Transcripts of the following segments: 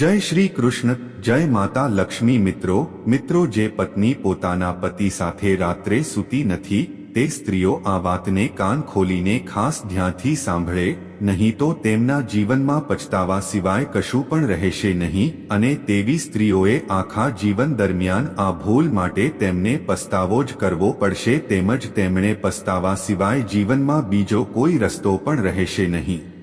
જય શ્રી કૃષ્ણ, જય માતા લક્ષ્મી મિત્રો. મિત્રો, જે પત્ની પોતાના પતિ સાથે રાત્રે સૂતી નથી, તે સ્ત્રીઓ આ વાતને કાન ખોલીને ખાસ ધ્યાનથી સાંભળે, નહીં તો તેમના જીવનમાં પછતાવા સિવાય કશું પણ રહેશે નહીં, અને તેવી સ્ત્રીઓએ આખા જીવન દરમિયાન આ ભૂલ માટે તેમને પસ્તાવો જ કરવો પડશે, તેમજ તેમણે પસ્તાવા સિવાય જીવનમાં બીજો કોઈ રસ્તો પણ રહેશે નહીં.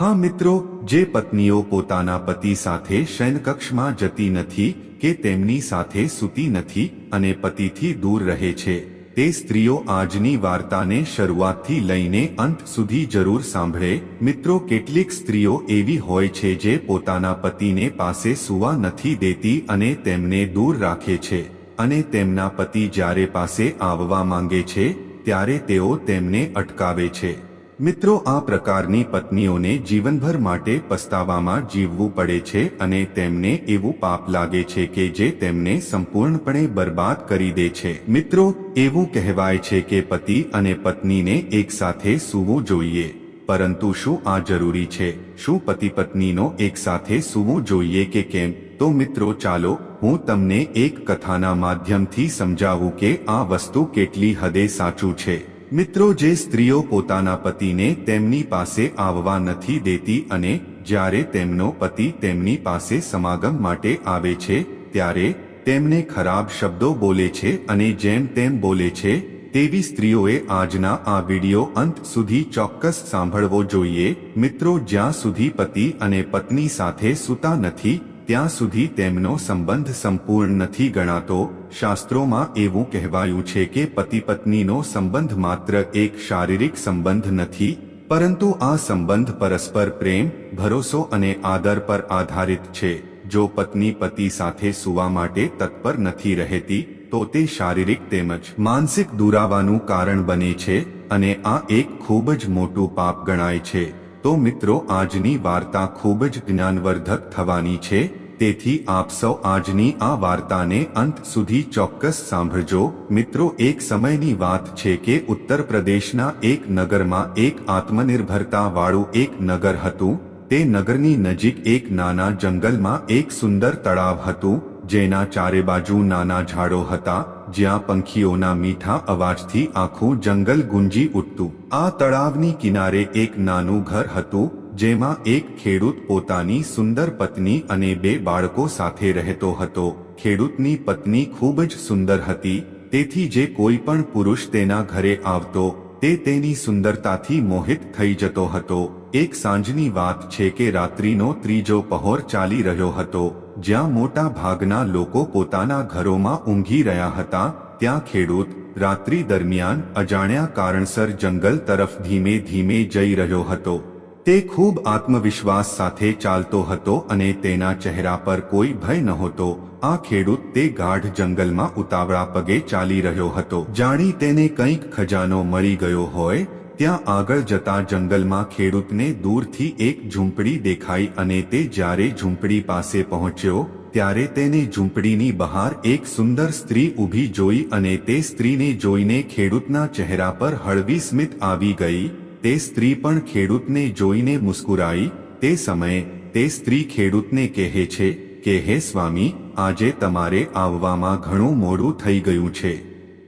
હા મિત્રો, જે પત્નીઓ પોતાના પતિ સાથે શયનકક્ષમાં જતી નથી કે તેમની સાથે સૂતી નથી અને પતિથી દૂર રહે છે, તે સ્ત્રીઓ આજની વાર્તાને શરૂઆતથી લઈને અંત સુધી જરૂર સાંભળે. મિત્રો, કેટલીક સ્ત્રીઓ એવી હોય છે જે પોતાના પતિને પાસે સૂવા નથી દેતી અને તેમને દૂર રાખે છે અને તેમના પતિ જ્યારે પાસે આવવા માંગે છે, ત્યારે તેઓ તેમને અટકાવે છે. મિત્રો, આ પ્રકારની પત્નીઓને જીવનભર માટે પસ્તાવામાં જીવવું પડે છે અને તેમને એવું પાપ લાગે છે કે જે તેમને સંપૂર્ણપણે બરબાદ કરી દે છે. મિત્રો, એવું કહેવાય છે કે પતિ અને પત્નીને એકસાથે સૂવું જોઈએ. પરંતુ શું આ જરૂરી છે? શું પતિ પત્નીનો એકસાથે સૂવું જોઈએ કે કેમ? તો મિત્રો, ચાલો, હું તમને એક કથાના માધ્યમથી સમજાવું કે આ વસ્તુ કેટલી હદે સાચું છે. મિત્રો, જે સ્ત્રીઓ પોતાના પતિને તેમની પાસે આવવા નથી દેતી અને જ્યારે તેમનો પતિ તેમની પાસે સમાગમ માટે આવે છે, ત્યારે તેમને ખરાબ શબ્દો બોલે છે અને જેમ તેમ બોલે છે, તેવી સ્ત્રીઓએ આજના આ વિડિયો અંત સુધી ચોક્કસ સાંભળવો જોઈએ. મિત્રો, જ્યાં સુધી પતિ અને પત્ની સાથે સૂતા નથી ત્યાં સુધી તેમનો સંબંધ સંપૂર્ણ નથી ગણાતો. શાસ્ત્રોમાં એવું કહેવાયું છે કે પતિ પત્નીનો સંબંધ માત્ર એક શારીરિક સંબંધ નથી, પરંતુ આ સંબંધ પરસ્પર પ્રેમ, ભરોસો અને આદર પર આધારિત છે. જો પત્ની પતિ સાથે સૂવા માટે તત્પર નથી રહેતી, તો તે શારીરિક તેમજ માનસિક દુરાવાનું કારણ બને છે અને આ એક ખૂબ જ મોટું પાપ ગણાય છે. તો મિત્રો, આજની વાર્તા ખૂબ જ જ્ઞાનવર્ધક થવાની છે. તેથી આપ સૌ આજની આ વાર્તાને અંત સુધી ચોક્કસ સાંભળજો. મિત્રો, એક સમયની વાત છે કે ઉત્તર પ્રદેશના એક નગરમાં એક આત્મનિર્ભરતા વાળું એક નગર હતું. તે નગરની નજીક એક નાના જંગલમાં એક સુંદર તળાવ હતું, જેના ચારે બાજુ નાના ઝાડો હતા, જ્યાં પંખીઓના મીઠા અવાજથી આખું જંગલ ગુંજી ઉઠતું. આ તળાવની કિનારે એક નાનું ઘર હતું જેમાં એક ખેડૂત પોતાની સુંદર પત્ની અને બે બાળકો સાથે રહેતો હતો. ખેડૂતની પત્ની ખૂબ જ સુંદર હતી, તેથી જે કોઈ પણ પુરુષ તેના ઘરે આવતો, તે તેની સુંદરતાથી મોહિત થઈ જતો હતો. એક સાંજની વાત છે કે રાત્રિનો ત્રીજો પહોર ચાલી રહ્યો હતો, જ્યાં મોટા ભાગના લોકો પોતાના ઘરોમાં ઊંઘી રહ્યા હતા, ત્યાં ખેડૂત, રાત્રિ દરમિયાન અજાણ્યા કારણસર જંગલ તરફ ધીમે ધીમે જઈ રહ્યો હતો. તે ખૂબ આત્મવિશ્વાસ સાથે ચાલતો હતો અને તેના ચહેરા પર કોઈ ભય નહોતો. આ ખેડૂત તે ગાઢ જંગલમાં ઉતાવળા પગે ચાલી રહ્યો હતો. જાણી તેને કંઈક ખજાનો મળી ગયો હોય, ત્યાં આગળ જતા જંગલમાં ખેડૂતને દૂરથી એક ઝૂંપડી દેખાઈ અને તે જ્યારે ઝૂંપડી પાસે પહોંચ્યો, ત્યારે તેને ઝૂંપડીની બહાર એક સુંદર સ્ત્રી ઊભી જોઈ અને તે સ્ત્રીને જોઈને ખેડૂતના ચહેરા પર હળવી સ્મિત આવી ગઈ. તે સ્ત્રી પણ ખેડૂતને જોઈને મુસ્કુરાઈ, તે સમયે તે સ્ત્રી ખેડૂતને કહે છે કે, હે સ્વામી, આજે તમારે આવવામાં ઘણું મોડું થઈ ગયું છે.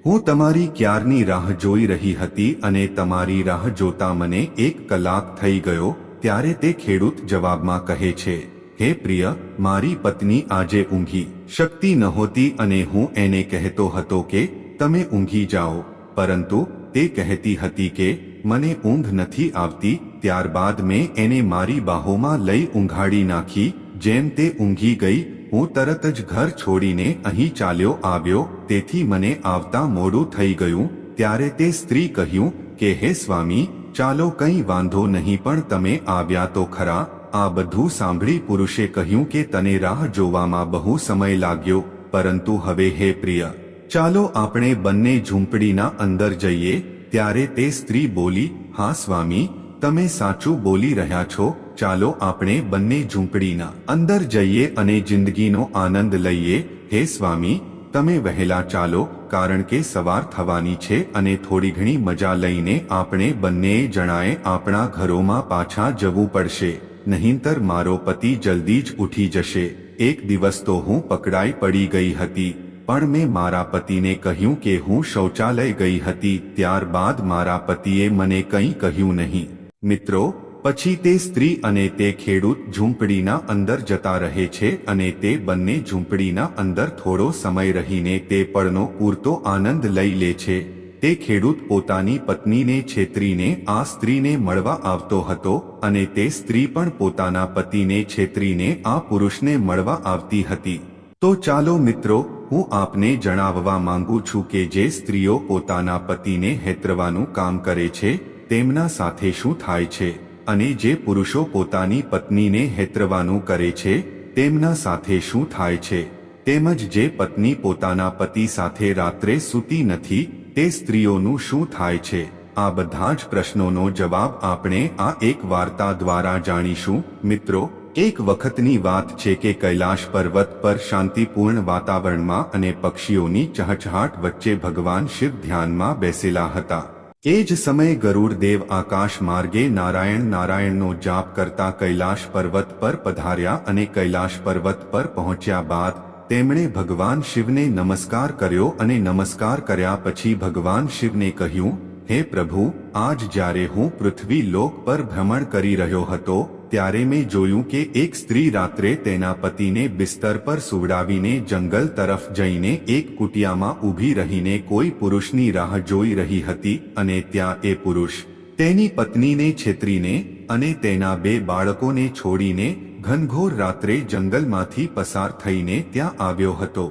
હું તમારી ક્યારની રાહ જોઈ રહી હતી અને તમારી રાહ જોતા મને એક કલાક થઈ ગયો, ત્યારે તે ખેડૂત જવાબમાં કહે છે, હે પ્રિય, મારી પત્ની આજે ઊંઘી. શક્તિ નહોતી અને હું એને કહેતો હતો કે, તમે ઊંઘી જાઓ. પરંતુ તે કહેતી હતી કે મને ઊંઘ નથી આવતી, ત્યારબાદ મેં એને મારી બાહોમાં લઈ ઊંઘાડી નાખી, જેમ તે ઊંઘી ગઈ, હું તરત જ ઘર છોડીને અહીં ચાલ્યો આવ્યો, તેથી મને આવતા મોડું થઈ ગયું, ત્યારે તે સ્ત્રી કહ્યું કે, હે સ્વામી, ચાલો કંઈ વાંધો નહીં, પણ તમે આવ્યા તો ખરા. આ બધું સાંભળી પુરુષે કહ્યું કે, તને રાહ જોવામાં બહુ સમય લાગ્યો, પરંતુ હવે હે પ્રિય, ચાલો આપણે બંને ઝૂંપડીના અંદર જઈએ ત્યારે તે સ્ત્રી બોલી, હા, સ્વામી, તમે સાચું બોલી રહ્યા છો, ચાલો આપણે બંને ઝૂંપડીના અંદર જઈએ અને જિંદગીનો આનંદ લઈએ. હે, સ્વામી, તમે વહેલા ચાલો, કારણ કે સવાર થવાની છે અને થોડી ઘણી મજા લઈને આપણે બંને જણાએ આપણા ઘરોમાં પાછા જવું પડશે, નહીંતર મારો પતિ જલ્દી જ ઉઠી જશે. એક દિવસ તો હું પકડાઈ પડી ગઈ હતી. પણ મેં મારા પતિને કહ્યું કે હું શૌચાલય ગઈ હતી, ત્યારબાદ મારા પતિએ મને કંઈ કહ્યું નહીં. મિત્રો, પછી તે સ્ત્રી અને તે ખેડૂત ઝૂંપડીના અંદર જતા રહે છે અને તે બંને ઝૂંપડીના અંદર થોડો સમય રહીને તે પળનો પૂરતો આનંદ લઈ લે છે. તે ખેડૂત પોતાની પત્નીને છેતરીને આ સ્ત્રીને મળવા આવતો હતો અને તે સ્ત્રી પણ પોતાના પતિને છેતરીને આ પુરુષને મળવા આવતી હતી. તો ચાલો મિત્રો હું આપને જણાવવા માંગુ છું કે જે સ્ત્રીઓ પોતાના પતિને હેતરવાનું કામ કરે છે, તેમના સાથે શું થાય છે અને જે પુરુષો પોતાની પત્નીને હેતરવાનું કરે છે, તેમના સાથે શું થાય છે, તેમજ જે પત્ની પોતાના પતિ સાથે રાત્રે સૂતી નથી, તે સ્ત્રીઓનું શું થાય છે, આ બધા જ પ્રશ્નોનો જવાબ આપણે આ એક વાર્તા દ્વારા જાણીશું. મિત્રો એક વખતની વાત છે કે કૈલાશ પર્વત પર શાંતિપૂર્ણ વાતાવરણમાં અને પક્ષીઓની ચહચહાટ વચ્ચે ભગવાન શિવ ધ્યાનમાં બેસેલા હતા. એ જ સમયે ગરુડ દેવ આકાશ માર્ગે નારાયણ નારાયણનો જાપ કરતા કૈલાશ પર્વત પર પધાર્યા અને કૈલાશ પર્વત પર પહોંચ્યા બાદ તેમણે ભગવાન શિવને નમસ્કાર કર્યો અને નમસ્કાર કર્યા પછી ભગવાન શિવને કહ્યું, હે પ્રભુ, આજ જ્યારે હું પૃથ્વી લોક પર ભ્રમણ કરી રહ્યો હતો ત્યારે મેં જોયું કે એક સ્ત્રી રાત્રે તેના પતિને બિસ્તર પર સુવડાવીને જંગલ તરફ જઈને એક કુટિયામાં ઊભી રહીને કોઈ પુરુષની રાહ જોઈ રહી હતી અને ત્યાં એ પુરુષ તેની પત્નીને છેતરીને અને તેના બે બાળકોને છોડીને ઘનઘોર રાત્રે જંગલમાંથી પસાર થઈને ત્યાં આવ્યો હતો.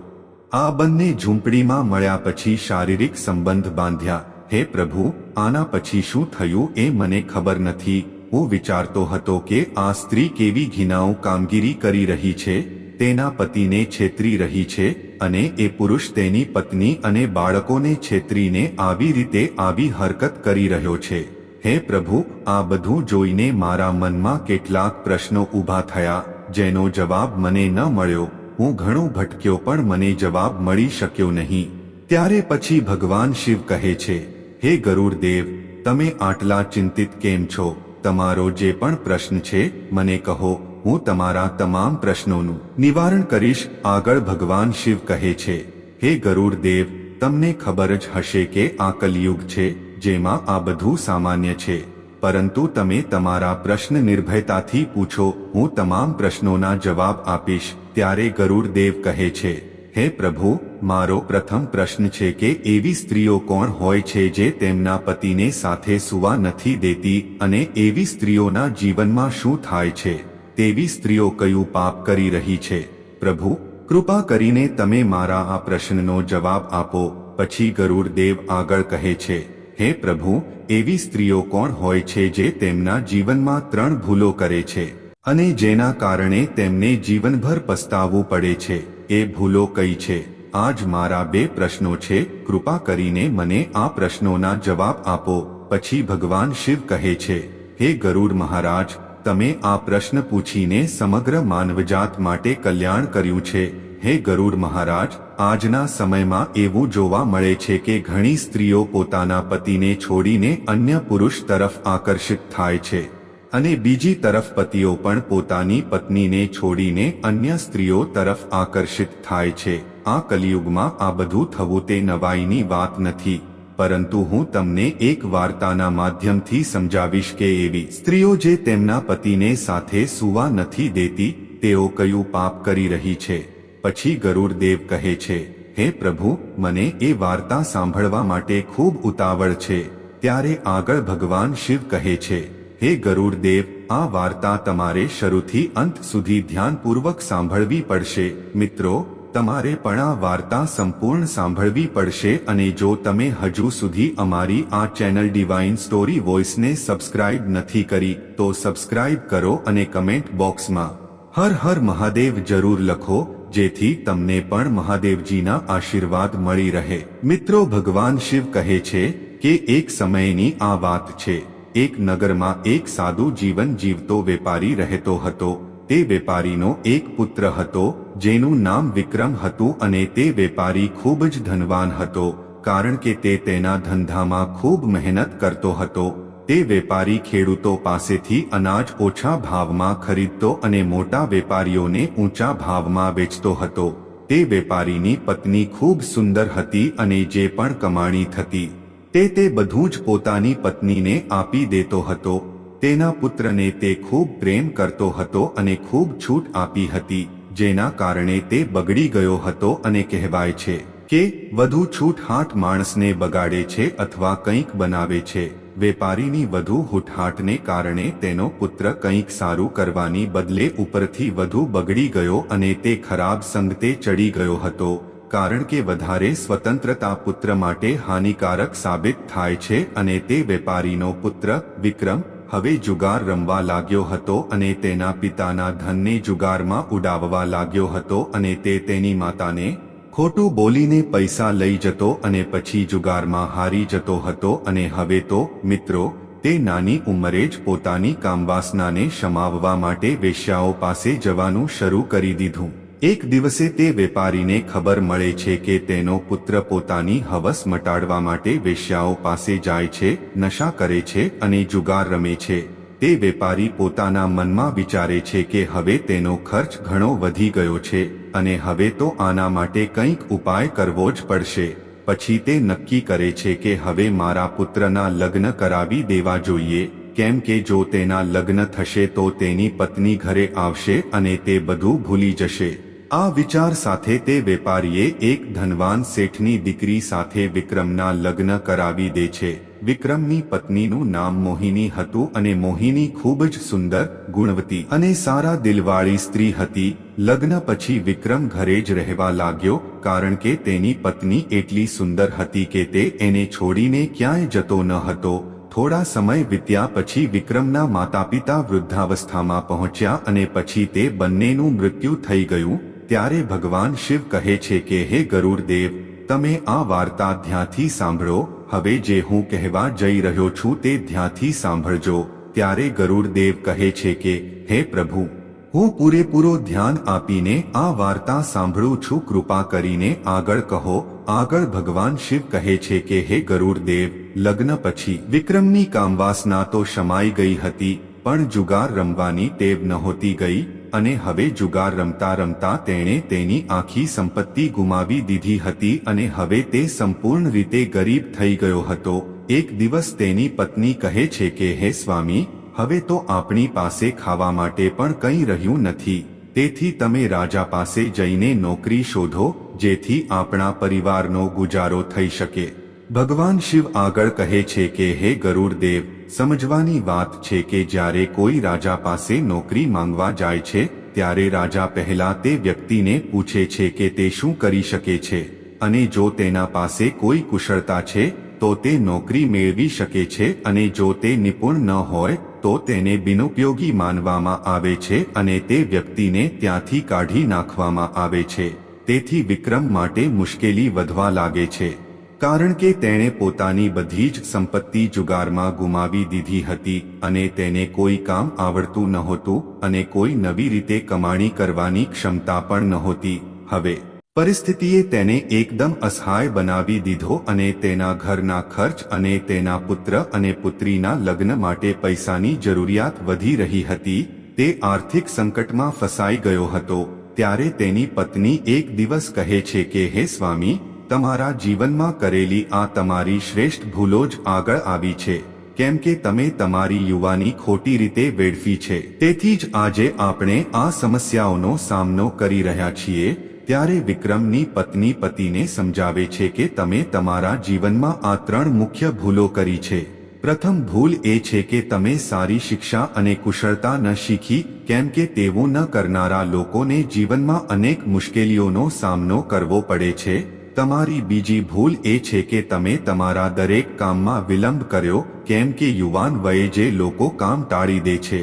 આ બંને ઝૂંપડીમાં મળ્યા પછી શારીરિક સંબંધ બાંધ્યા. હે પ્રભુ, આના પછી શું થયું એ મને ખબર નથી. હું વિચારતો હતો કે આ સ્ત્રી કેવી ઘીનાઓ કામગીરી કરી રહી છે, તેના પતિને છેતરી રહી છે અને એ પુરુષ તેની પત્ની અને બાળકોને છેતરીને આવી રીતે આવી હરકત કરી રહ્યો છે. હે પ્રભુ, આ બધું જોઈને મારા મનમાં કેટલાક પ્રશ્નો ઊભા થયા, જેનો જવાબ મને ન મળ્યો. હું ઘણો ભટક્યો પણ મને જવાબ મળી શક્યો નહીં. ત્યારે પછી ભગવાન શિવ કહે છે, હે ગરુડ દેવ તમે આટલા ચિંતિત કેમ છો? તમારો જે પણ પ્રશ્ન છે, મને કહો. હું તમારા તમામ પ્રશ્નોનું નિવારણ કરીશ. આગળ ભગવાન શિવ કહે છે, હે ગરુડ દેવ, તમને ખબર જ હશે કે આ કલયુગ છે, જેમાં આ બધું સામાન્ય છે. પરંતુ તમે તમારા પ્રશ્ન નિર્ભયતાથી પૂછો. હું તમામ પ્રશ્નોના જવાબ આપીશ. ત્યારે ગરુડ દેવ કહે છે હે પ્રભુ, મારો પ્રથમ પ્રશ્ન છે કે એવી સ્ત્રીઓ કોણ હોય છે જે તેમના પતિને સાથે સુવા નથી દેતી અને એવી સ્ત્રીઓના જીવનમાં શું થાય છે? તેવી સ્ત્રીઓ કયું પાપ કરી રહી છે? પ્રભુ, કૃપા કરીને તમે મારા આ પ્રશ્નનો જવાબ આપો, પછી ગરુડ દેવ આગળ કહે છે, હે પ્રભુ, એવી સ્ત્રીઓ કોણ હોય છે જે તેમના જીવનમાં ત્રણ ભૂલો કરે છે અને જેના કારણે તેમને જીવનભર પસ્તાવવું પડે છે? એ ભૂલો કઈ છે? આજ મારા બે પ્રશ્નો છે. કૃપા કરીને મને આ પ્રશ્નોના જવાબ આપો. પછી ભગવાન શિવ કહે છે, હે ગરુડ મહારાજ, તમે આ પ્રશ્ન પૂછીને સમગ્ર માનવજાત માટે કલ્યાણ કર્યું છે. હે ગરુડ મહારાજ, આજના સમયમાં એવું જોવા મળે છે કે ઘણી સ્ત્રીઓ પોતાના પતિને છોડીને અન્ય પુરુષ તરફ આકર્ષિત થાય છે. અને બીજી તરફ પતિઓ પણ પોતાની પત્નીને છોડીને અન્ય સ્ત્રીઓ તરફ આકર્ષિત થાય છે. આ કલિયુગમાં આ બધું થવું તે નવાઈની વાત નથી. પરંતુ હું તમને એક વાર્તાના માધ્યમથી સમજાવીશ કે એવી સ્ત્રીઓ જે તેમના પતિને સાથે સુવા નથી દેતી, તેઓ કયું પાપ કરી રહી છે. પછી ગરુડદેવ કહે છે, હે પ્રભુ, મને એ વાર્તા સાંભળવા માટે ખૂબ ઉતાવળ છે. ત્યારે આગળ ભગવાન શિવ કહે છે હે ગરુડ દેવ, આ વાર્તા તમારે શરૂથી અંત સુધી ધ્યાનપૂર્વક સાંભળવી પડશે. મિત્રો, તમારે પણ આ વાર્તા સંપૂર્ણ સાંભળવી પડશે અને જો તમે હજુ સુધી અમારી આ ચેનલ ડિવાઇન સ્ટોરી વોઇસને સબસ્ક્રાઇબ નથી કરી, તો સબસ્ક્રાઇબ કરો અને કમેન્ટ બોક્સમાં હર હર મહાદેવ જરૂર લખો, જેથી તમને પણ મહાદેવજીના આશીર્વાદ મળી રહે. મિત્રો, ભગવાન શિવ કહે છે કે એક સમયની આ વાત છે. એક નગરમાં એક સાદું જીવન જીવતો વેપારી રહેતો હતો. તે વેપારીનો એક પુત્ર હતો, જેનું નામ વિક્રમ હતું અને તે વેપારી ખૂબ જ ધનવાન હતો, કારણ કે તે તેના ધંધામાં ખૂબ મહેનત કરતો હતો. તે વેપારી ખેડૂતો પાસેથી અનાજ ઓછા ભાવમાં ખરીદતો અને મોટા વેપારીઓને ઊંચા ભાવમાં વેચતો હતો. તે વેપારીની પત્ની ખૂબ સુંદર હતી અને જે પણ કમાણી થતી તે તે બધું જ પોતાની પત્નીને આપી દેતો હતો. તેના પુત્રને તે ખૂબ પ્રેમ કરતો હતો અને ખૂબ છૂટ આપી હતી, જેના કારણે તે બગડી ગયો હતો અને કહેવાય છે કે, વધુ છૂટહાટ માણસને બગાડે છે અથવા કંઈક બનાવે છે. વેપારીની વધુ હુઠહાટને કારણે તેનો પુત્ર કંઈક સારું કરવાની બદલે ઉપરથી વધુ બગડી ગયો અને તે ખરાબ સંગતે ચડી ગયો હતો. કારણ કે વધારે સ્વતંત્રતા પુત્ર માટે હાનિકારક સાબિત થાય છે અને તે વેપારીનો પુત્ર, વિક્રમ, હવે જુગાર રમવા લાગ્યો હતો અને તેના પિતાના ધનને જુગારમાં ઉડાવવા લાગ્યો હતો અને તે તેની માતાને ખોટું બોલીને પૈસા લઈ જતો અને પછી જુગારમાં હારી જતો હતો અને હવે તો, મિત્રો, તે નાની ઉંમરે જ પોતાની કામવાસનાને શમાવવા માટે વેશ્યાઓ પાસે જવાનું શરૂ કરી દીધું. એક દિવસે તે વેપારીને ખબર મળે છે કે તેનો પુત્ર પોતાની હવસ મટાડવા માટે વેશ્યાઓ પાસે જાય છે, નશા કરે છે અને જુગાર રમે છે. તે વેપારી પોતાના મનમાં વિચારે છે કે હવે તેનો ખર્ચ ઘણો વધી ગયો છે અને હવે તો આના માટે કંઈક ઉપાય કરવો જ પડશે. પછી તે નક્કી કરે છે કે હવે મારા પુત્રના લગ્ન કરાવી દેવા જોઈએ. કેમ કે જો તેના લગ્ન થશે તો તેની પત્ની ઘરે આવશે અને તે બધું ભૂલી જશે. આ વિચાર સાથે તે વેપારીએ એક ધનવાન શેઠની દીકરી સાથે વિક્રમના લગ્ન કરાવી દે છે. વિક્રમની પત્નીનું નામ મોહિની હતું અને મોહિની ખૂબ જ સુંદર, ગુણવતી અને સારા દિલવાળી સ્ત્રી હતી. લગ્ન પછી વિક્રમ ઘરે જ રહેવા લાગ્યો, કારણ કે તેની પત્ની એટલી સુંદર હતી કે તે એને છોડીને ક્યાંય જતો ન હતો. થોડા સમય વીત્યા પછી વિક્રમના માતા પિતા વૃદ્ધાવસ્થામાં પહોંચ્યા અને પછી તે બંનેનું મૃત્યુ થઈ ગયું. ત્યારે ભગવાન શિવ કહે છે કે, હે ગરુડદેવ, તમે આ વાર્તા ધ્યાંથી સાંભળો. હવે જે હું કહેવા જઈ રહ્યો છું તે ધ્યાંથી સાંભળજો. ત્યારે ગરુડદેવ કહે છે કે, હે પ્રભુ, હું પૂરેપૂરો ધ્યાન આપીને આ વાર્તા સાંભળું છું. કૃપા કરીને આગળ કહો. આગળ ભગવાન શિવ કહે છે કે, હે ગરુડ દેવ લગ્ન પછી વિક્રમની કામવાસના તો શમાઈ ગઈ હતી, પણ જુગાર રમવાની ટેવ નહોતી ગઈ. અને હવે જુગાર રમતા રમતા તેણે તેની આખી સંપત્તિ ગુમાવી દીધી હતી અને હવે તે સંપૂર્ણ રીતે ગરીબ થઈ ગયો હતો. એક દિવસ તેની પત્ની કહે છે કે, હે સ્વામી, હવે તો આપણી પાસે ખાવા માટે પણ કંઈ રહ્યું નથી. તેથી તમે રાજા પાસે જઈને નોકરી શોધો, જેથી આપણા પરિવારનો ગુજારો થઈ શકે. ભગવાન શિવ આગળ કહે છે કે, હે ગરુડ દેવ, સમજવાની વાત છે કે જ્યારે કોઈ રાજા પાસે નોકરી માંગવા જાય છે, ત્યારે રાજા પહેલા તે વ્યક્તિને પૂછે છે કે તે શું કરી શકે છે. અને જો તેના પાસે કોઈ કુશળતા છે, તો તે નોકરી મેળવી શકે છે અને જો તે નિપુણ ન હોય, તો તેને બિનઉપયોગી માનવામાં આવે છે અને તે વ્યક્તિને ત્યાંથી કાઢી નાખવામાં આવે છે. તેથી વિક્રમ માટે મુશ્કેલી વધવા લાગે છે. કારણ કે તેણે પોતાની બધી જ સંપત્તિ જુગારમાં ગુમાવી દીધી હતી અને તેને કોઈ કામ આવડતું નહોતું અને કોઈ નવી રીતે કમાણી કરવાની ક્ષમતા પણ નહોતી. હવે, પરિસ્થિતિએ તેને એકદમ અસહાય બનાવી દીધો અને તેના ઘરના ખર્ચ અને તેના પુત્ર અને પુત્રીના લગ્ન માટે પૈસાની જરૂરિયાત વધી રહી હતી, તે આર્થિક સંકટમાં ફસાઈ ગયો હતો. ત્યારે તેની પત્ની એક દિવસ કહે છે કે, હે સ્વામી તમારા જીવનમાં કરેલી આ તમારી શ્રેષ્ઠ ભૂલો જ આગળ આવી છે, કેમ કે તમે તમારી યુવાની ખોટી રીતે વેડફી છે. તેથી જ આજે આપણે આ સમસ્યાઓનો સામનો કરી રહ્યા છીએ, ત્યારે વિક્રમની પત્ની પતિને સમજાવે છે કે તમે તમારા જીવનમાં આ ત્રણ મુખ્ય ભૂલો કરી છે. પ્રથમ ભૂલ એ છે કે તમે સારી શિક્ષા અને કુશળતા ન શીખી, કેમ કે તેવું ન કરનારા લોકોને જીવનમાં અનેક મુશ્કેલીઓનો સામનો કરવો પડે છે તમારી બીજી ભૂલ એ છે કે તમે તમારા દરેક કામમાં વિલંબ કર્યો, કેમ કે યુવાન વયે જે લોકો કામ ટાળી દે છે,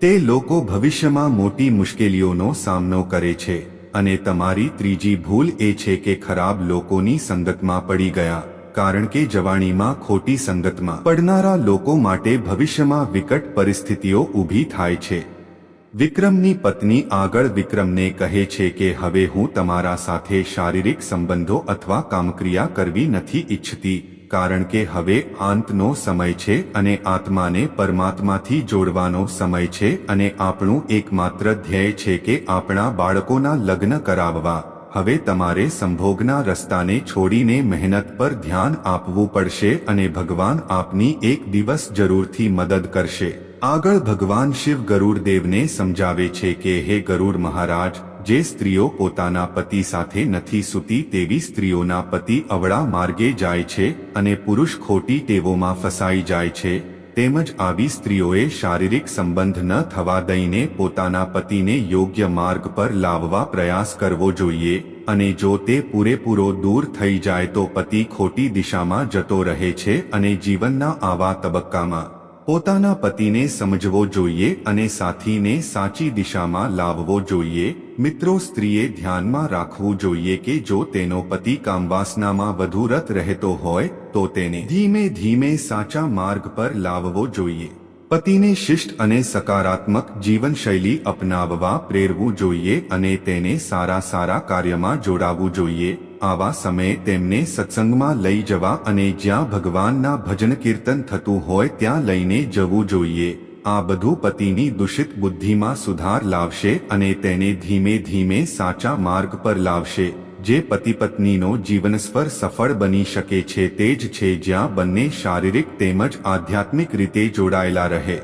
તે લોકો ભવિષ્યમાં મોટી મુશ્કેલીઓનો સામનો કરે છે. અને તમારી ત્રીજી ભૂલ એ છે કે ખરાબ લોકોની સંગતમાં પડી ગયા, કારણ કે જવાણીમાં ખોટી સંગતમાં પડનારા લોકો માટે ભવિષ્યમાં વિકટ પરિસ્થિતિઓ ઊભી થાય છે. વિક્રમની પત્ની આગળ વિક્રમને કહે છે કે હવે હું તમારા સાથે શારીરિક સંબંધો અથવા કામક્રિયા કરવી નથી ઈચ્છતી, કારણ કે હવે આંતનો સમય છે અને આત્માને પરમાત્માથી જોડવાનો સમય છે અને આપણું એકમાત્ર ધ્યેય છે કે આપણા બાળકોના લગ્ન કરાવવા. હવે તમારે સંભોગના રસ્તાને છોડીને મહેનત પર ધ્યાન આપવું પડશે અને ભગવાન આપની એક દિવસ જરૂરથી મદદ કરશે. આગળ ભગવાન શિવ ગરુડ દેવને સમજાવે છે કે હે ગરુડ મહારાજ, જે સ્ત્રીઓ પોતાના પતિ સાથે નથી સૂતી તેવી સ્ત્રીઓના પતિ અવળા માર્ગે જાય છે અને પુરુષ ખોટી ટેવોમાં ફસાઈ જાય છે, તેમજ આવી સ્ત્રીઓએ શારીરિક સંબંધ ન થવા દઈને પોતાના પતિને યોગ્ય માર્ગ પર લાવવા પ્રયાસ કરવો જોઈએ, અને જો તે પૂરેપૂરો દૂર થઈ જાય તો પતિ ખોટી દિશામાં જતો રહે છે અને જીવનના આવા તબક્કામાં પોતાના પતિને સમજવો જોઈએ અને સાથીને સાચી દિશામાં લાવવો જોઈએ. મિત્રો, સ્ત્રીએ ધ્યાનમાં રાખવું જોઈએ કે જો તેનો પતિ કામવાસનામાં વધુ રત રહેતો હોય, તો તેને ધીમે ધીમે સાચા માર્ગ પર લાવવો જોઈએ. પતિને શિષ્ટ અને સકારાત્મક જીવનશૈલી અપનાવવા પ્રેરવું જોઈએ અને તેને સારા સારા કાર્યમાં જોડાવવું જોઈએ. આવા સમયે તેમને સત્સંગમાં લઈ જવા અને જ્યાં ભગવાનના ભજન કીર્તન થતું હોય ત્યાં લઈને જવું જોઈએ. આ બધું પતિની દૂષિત બુદ્ધિમાં સુધાર લાવશે અને તેને ધીમે ધીમે સાચા માર્ગ પર લાવશે. જે પતિ પત્નીનો જીવનસ્વર સફળ બની શકે છે તે જ છે જ્યાં બંને શારીરિક તેમજ આધ્યાત્મિક રીતે જોડાયેલા રહે.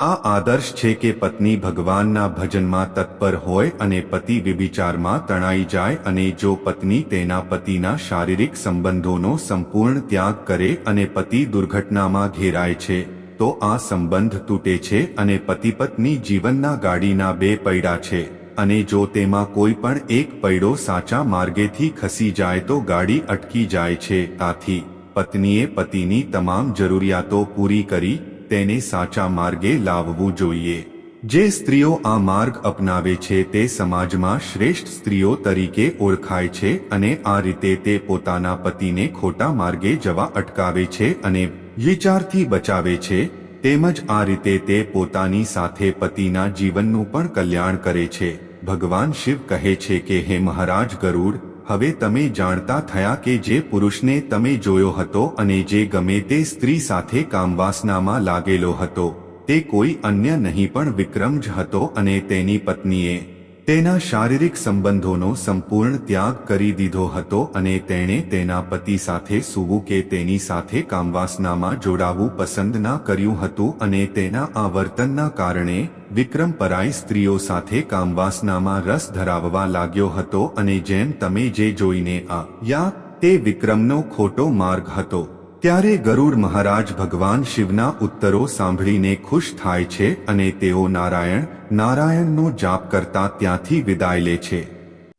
આ આદર્શ છે કે પત્ની ભગવાનના ભજનમાં તત્પર હોય અને પતિ વિભિચારમાં તણાઈ જાય અને જો પત્ની તેના પતિના શારીરિક સંબંધોનો સંપૂર્ણ ત્યાગ કરે અને પતિ દુર્ઘટનામાં ઘેરાય છે, તો આ સંબંધ તૂટે છે અને પતિ પત્ની જીવનના ગાડીના બે પૈડા છે. અને જો તેમાં કોઈ પણ એક પૈડો સાચા માર્ગેથી ખસી જાય તો ગાડી અટકી જાય છે. આથી પત્નીએ પતિની તમામ જરૂરિયાતો પૂરી કરી તેને સાચા માર્ગે લાવવું જોઈએ. જે સ્ત્રીઓ આ માર્ગ અપનાવે છે તે સમાજમાં શ્રેષ્ઠ સ્ત્રીઓ તરીકે ઓળખાય છે અને આ રીતે તે પોતાના પતિને ખોટા માર્ગે જવા અટકાવે છે અને વિચારથી બચાવે છે, તેમજ આ રીતે તે પોતાની સાથે પતિના જીવનનું પણ કલ્યાણ કરે છે. ભગવાન શિવ કહે છે કે, હે મહારાજ ગરુડ, હવે તમે જાણતા થયા કે જે પુરુષને તમે જોયો હતો અને જે ગમે તે સ્ત્રી સાથે કામવાસનામાં લાગેલો હતો, તે કોઈ અન્ય નહીં પણ વિક્રમ જ હતો અને તેની પત્નીએ તેના શારીરિક સંબંધોનો સંપૂર્ણ ત્યાગ કરી દીધો હતો અને તેણે તેના પતિ સાથે સૂવું કે તેની સાથે કામવાસનામાં જોડાવું પસંદ ના કર્યું હતું અને તેના આ વર્તનના કારણે વિક્રમ પરાઈ સ્ત્રીઓ સાથે કામવાસનામાં રસ ધરાવવા લાગ્યો હતો અને જેમ તમે જે જોઈને આ, યા, તે વિક્રમનો ખોટો માર્ગ હતો. ત્યારે ગરુડ મહારાજ ભગવાન શિવના ઉત્તરો સાંભળીને ખુશ થાય છે અને તેઓ નારાયણ, નારાયણનો જાપ કરતા ત્યાંથી વિદાય લે છે.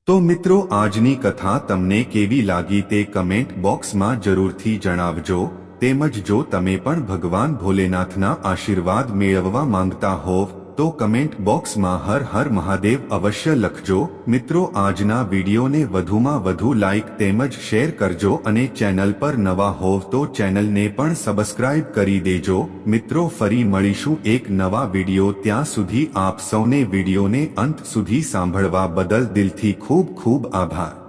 તો મિત્રો, આજની કથા તમને કેવી લાગી તે કમેન્ટ બોક્સમાં જરૂરથી જણાવજો, તેમજ જો તમે પણ ભગવાન ભોલેનાથના આશીર્વાદ મેળવવા માંગતા હોવ તો કમેન્ટ બોક્સમાં હર હર મહાદેવ અવશ્ય લખજો. મિત્રો, આજના વિડીયોને વધુમાં વધુ લાઇક તેમજ શેર કરજો અને ચેનલ પર નવા હોવ તો ચેનલને પણ સબસ્ક્રાઇબ કરી દેજો. મિત્રો, ફરી મળીશું એક નવા વીડિયો ત્યાં સુધી આપ સૌને વિડીયોને અંત સુધી સાંભળવા બદલ દિલથી ખૂબ ખૂબ આભાર.